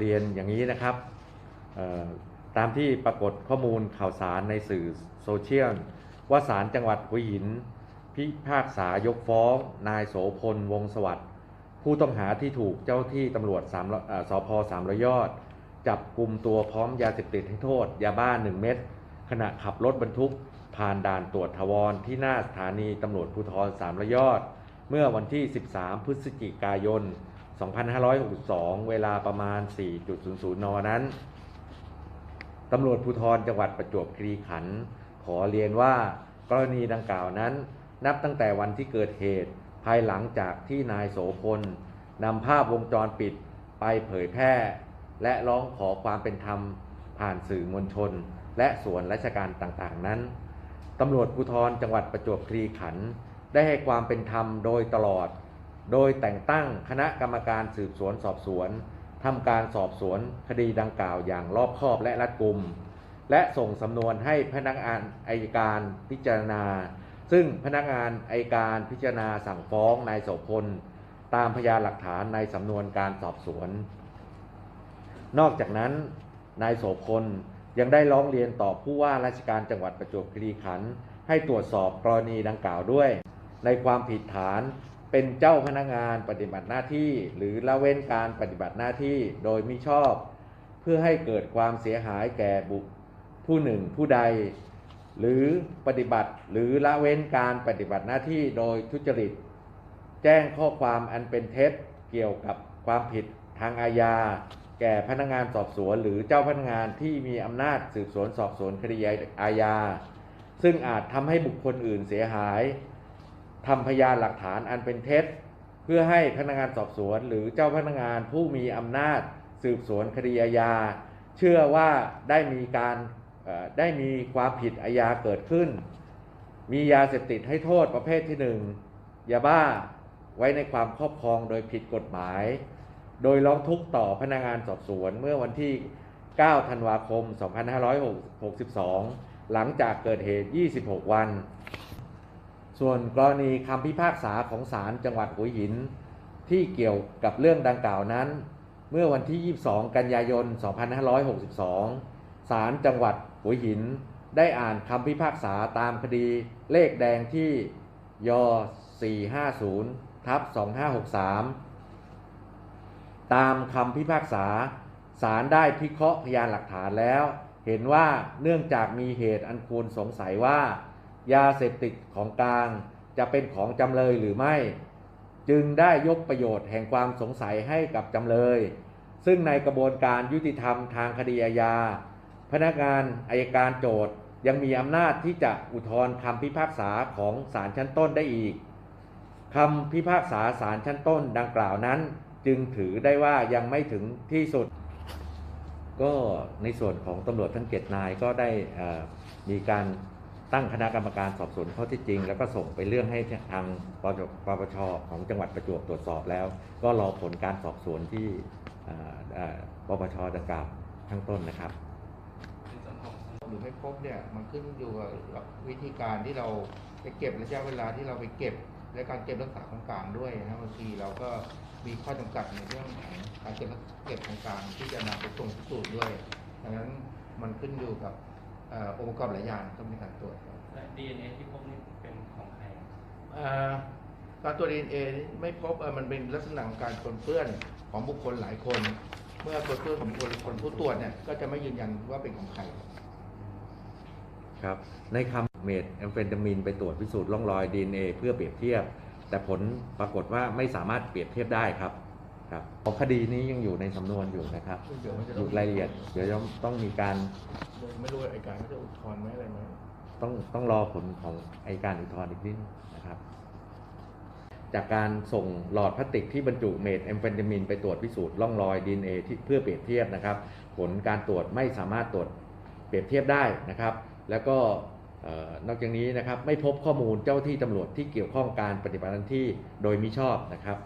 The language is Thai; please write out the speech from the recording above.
เรียนอย่างนี้นะครับตามที่ปรากฏข้อมูลข่าวสารในสื่อโซเชียลว่าศาลจังหวัดหัวหิน พิพากษายกฟ้อง นายโสพล วงศ์สวัสดิ์ผู้ต้องหาที่ถูกเจ้าที่ตำรวจสามสพสามร้อยยอด จับกลุ่มตัวพร้อมยาเสพติดให้โทษ ยาบ้าน1เม็ดขณะขับรถบรรทุก ผ่านด่านตรวจทวรที่หน้าสถานีตำรวจภูธรสามระยอด เมื่อวันที่ 13 พฤศจิกายน 2562 เวลาประมาณ 4.00 น นั้นตำรวจภูธรจังหวัดประจวบคีรีขันธ์ขอเรียนว่ากรณีดังกล่าวนั้น นับตั้งแต่วันที่เกิดเหตุ ภายหลังจากที่นายโสพลนำภาพวงจรปิดไปเผยแพร่ และร้องขอความเป็นธรรมผ่านสื่อมวลชน และส่วนราชการต่างๆนั้นตำรวจภูธรจังหวัดประจวบคีรีขันธ์ได้ให้ความเป็นธรรมโดยตลอด โดยแต่งตั้งคณะกรรมการสืบสวนสอบสวนทำการสอบสวนคดีดังกล่าวอย่างรอบคอบและรัดกุม และส่งสำนวนให้พนักงานอายการพิจารณา ซึ่งพนักงานอายการพิจารณาสั่งฟ้องนายโสพลตามพยานหลักฐานในสำนวนการสอบสวน นอกจากนั้น นายโสพลยังได้ร้องเรียนต่อผู้ว่าราชการจังหวัดประจวบคีรีขันธ์ให้ตรวจสอบกรณีดังกล่าวด้วย ในความผิดฐาน เป็นเจ้าพนักงานปฏิบัติหน้าที่ หรือละเว้นการปฏิบัติหน้าที่โดยมิชอบ เพื่อให้เกิดความเสียหายแก่บุคผู้หนึ่งผู้ใด หรือปฏิบัติหรือละเว้นการปฏิบัติหน้าที่โดยทุจริต แจ้งข้อความอันเป็นเท็จเกี่ยวกับความผิดทางอาญา แก่พนักงานสอบสวน หรือเจ้าพนักงานที่มีอำนาจสืบสวนสอบสวนคดีอาญาซึ่งอาจทำให้บุคคลอื่นเสียหาย ทำพยานหลักฐานอันเป็นเท็จ เพื่อให้พนักงานสอบสวน หรือเจ้าพนักงานผู้มีอำนาจ สืบสวนคดีอาญา เชื่อว่าได้มีการได้มีความผิดอาญาเกิดขึ้น มียาเสพติดให้โทษประเภทที่หนึ่งยาบ้าไว้ในความครอบครองโดยผิดกฎหมาย โดยร้องทุกข์ต่อพนักงานสอบสวนเมื่อวันที่ 9 ธันวาคม 2562 หลังจากเกิดเหตุ 26 วัน ส่วนกรณีคำพิพากษาของศาลจังหวัดหัวหิน ที่เกี่ยวกับเรื่องดังกล่าวนั้น เมื่อวันที่ 22 กันยายน 2562 ศาลจังหวัดหัวหิน ได้อ่านคำพิพากษาตามคดีเลขแดงที่ย 450 ทับ 2563 ตามคำพิพากษา ศาลได้พิเคราะห์พยานหลักฐานแล้ว เห็นว่าเนื่องจากมีเหตุอันควรสงสัยว่า ยาเสพติดของกลางจะเป็นของจำเลยหรือไม่ จึงได้ยกประโยชน์แห่งความสงสัยให้กับจำเลย ซึ่งในกระบวนการยุติธรรมทางคดีอาญา พนักงานอายการโจทย์ยังมีอำนาจที่จะอุทธรณ์คำพิพากษาของศาลชั้นต้นได้อีกคำพิพากษาศาลชั้นต้นดังกล่าวนั้น จึงถือได้ว่ายังไม่ถึงที่สุด ก็ในส่วนของตำรวจทั้งเจ็ดนายก็ได้มีการ ตั้งคณะกรรมการสอบสวนข้อที่จริง แล้วก็ส่งไปเรื่องให้ทางปปชของจังหวัดประจวบตรวจสอบแล้ว ก็รอผลการสอบสวนที่ปปชดังกล่าวข้างต้นนะครับหรือไม่พบเนี่ยมันขึ้นอยู่กับวิธีการที่เราไปเก็บระยะเวลาที่เราไปเก็บ และการเก็บรักษาของกลางด้วยนะบางทีเราก็มีข้อจำกัดในเรื่องของการเก็บเก็บของกลางที่จะนำไปส่งพิสูจน์ด้วยดังนั้นมันขึ้นอยู่กับ อ่อองค์ประกอบหลายอย่างต้องมีการตรวจครับและ DNA ที่พบนี่เป็นของใครครับเอ่อการตรวจ DNA นี่ไม่พบเอ่อมันเป็นลักษณะของการปนเปื้อนของบุคคลหลายคน เมื่อปนเปื้อนของบุคคลคนผู้ตรวจเนี่ยก็จะไม่ยืนยันว่าเป็นของใครครับในคำเมดแอมเฟนตามินไปตรวจพิสูจน์ร่องรอย DNA เพื่อเปรียบเทียบ แต่ผลปรากฏว่าไม่สามารถเปรียบเทียบได้ครับ ครับของคดีนี้ยังอยู่ในสำนวนอยู่นะครับเดี๋ยวมันจะอต้องยู่รายละเอียดเดี๋ยวต้องต้องมีการไม่รู้ว่าไอ้การเขาจะอุทธรณ์ไหมอะไรไหมต้องต้องรอผลของไอยการอุทธรณ์อีกนิดนะครับ จากการส่งหลอดพลาสติกที่บรรจุเมทแอมเฟนตามินไปตรวจพิสูจน์ร่องรอย DNA ที่เพื่อเปรียบเทียบนะครับ ผลการตรวจไม่สามารถตรวจเปรียบเทียบได้นะครับ แล้วก็เอ่อนอกจากนี้นะครับไม่พบข้อมูลเจ้าที่ตำรวจที่เกี่ยวข้องการปฏิบัติหน้าที่โดยมิชอบนะครับ